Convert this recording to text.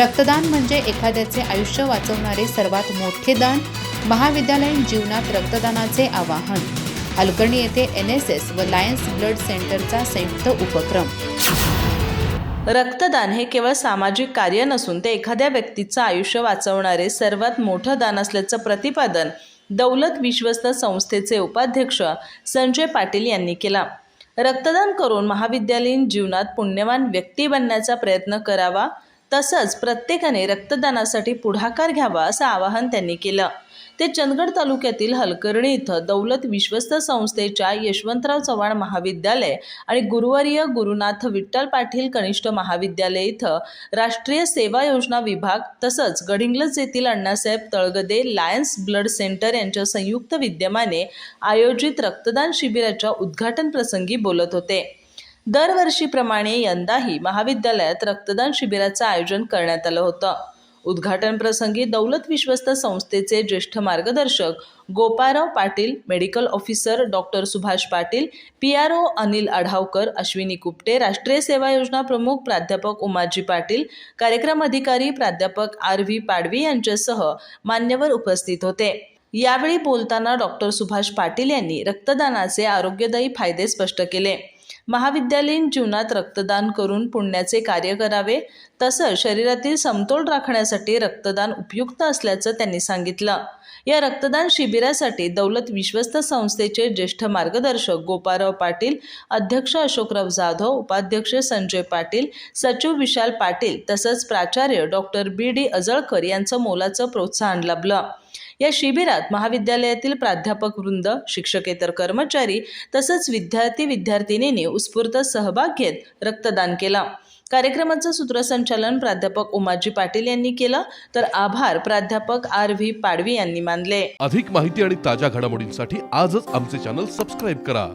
रक्तदान म्हणजे एखाद्याचे आयुष्य वाचवणारे सर्वात मोठे दान महाविद्यालयीन जीवनात रक्तदानाचे आवाहन. हलकर्णी येथे एन एस एस व लायन्स ब्लड सेंटरचा संयुक्त उपक्रम. रक्तदान हे केवळ सामाजिक कार्य नसून ते एखाद्या व्यक्तीचं आयुष्य वाचवणारे सर्वात मोठं दान असल्याचं प्रतिपादन दौलत विश्वस्त संस्थेचे उपाध्यक्ष संजय पाटील यांनी केला. रक्तदान करून महाविद्यालयीन जीवनात पुण्यवान व्यक्ती बनण्याचा प्रयत्न करावा तसंच प्रत्येकाने रक्तदानासाठी पुढाकार घ्यावा असं आवाहन त्यांनी केलं. ते चंदगड तालुक्यातील हलकर्णी इथं दौलत विश्वस्त संस्थेच्या यशवंतराव चव्हाण महाविद्यालय आणि गुरुवर्य गुरुनाथ विठ्ठल पाटील कनिष्ठ महाविद्यालय इथं राष्ट्रीय सेवा योजना विभाग तसंच गडिंग्लज येथील Annasaheb Talgade lions blood centre यांच्या संयुक्त विद्यमाने आयोजित रक्तदान शिबिराच्या उद्घाटन प्रसंगी बोलत होते. दरवर्षीप्रमाणे यंदाही महाविद्यालयात रक्तदान शिबिराचं आयोजन करण्यात आलं होतं. उद्घाटन प्रसंगी दौलत विश्वस्त संस्थेचे ज्येष्ठ मार्गदर्शक Goparao Patil medical officer doctor Subhash Patil P R O Anil Adhavkar Ashwini Kupate राष्ट्रीय सेवा योजना प्रमुख प्राध्यापक उमाजी पाटील कार्यक्रम अधिकारी प्राध्यापक आर व्ही पाडवी यांच्यासह मान्यवर उपस्थित होते. यावेळी बोलताना डॉक्टर सुभाष पाटील यांनी रक्तदानाचे आरोग्यदायी फायदे स्पष्ट केले. महाविद्यालयीन जीवनात रक्तदान करून पुण्याचे कार्य करावे तसंच शरीरातील समतोल राखण्यासाठी रक्तदान उपयुक्त असल्याचं त्यांनी सांगितलं. या रक्तदान शिबिरासाठी दौलत विश्वस्त संस्थेचे ज्येष्ठ मार्गदर्शक गोपाराव पाटील अध्यक्ष अशोकराव जाधव उपाध्यक्ष संजय पाटील सचिव विशाल पाटील तसंच प्राचार्य डॉक्टर बी डी अजळकर यांचं मोलाचं प्रोत्साहन लाभलं. या शिबिरात महाविद्यालयातील प्राध्यापक वृंद शिक्षकेतर कर्मचारी तसंच विद्यार्थी विद्यार्थिनींनी उत्स्फूर्त सहभाग घेत रक्तदान केला. कार्यक्रमाचं सूत्रसंचालन प्राध्यापक उमाजी पाटील यांनी केलं. तर आभार प्राध्यापक आर व्ही पाडवी यांनी मानले. अधिक माहिती आणि ताज्या घडामोडींसाठी आजच आमचे चॅनल सबस्क्राईब करा.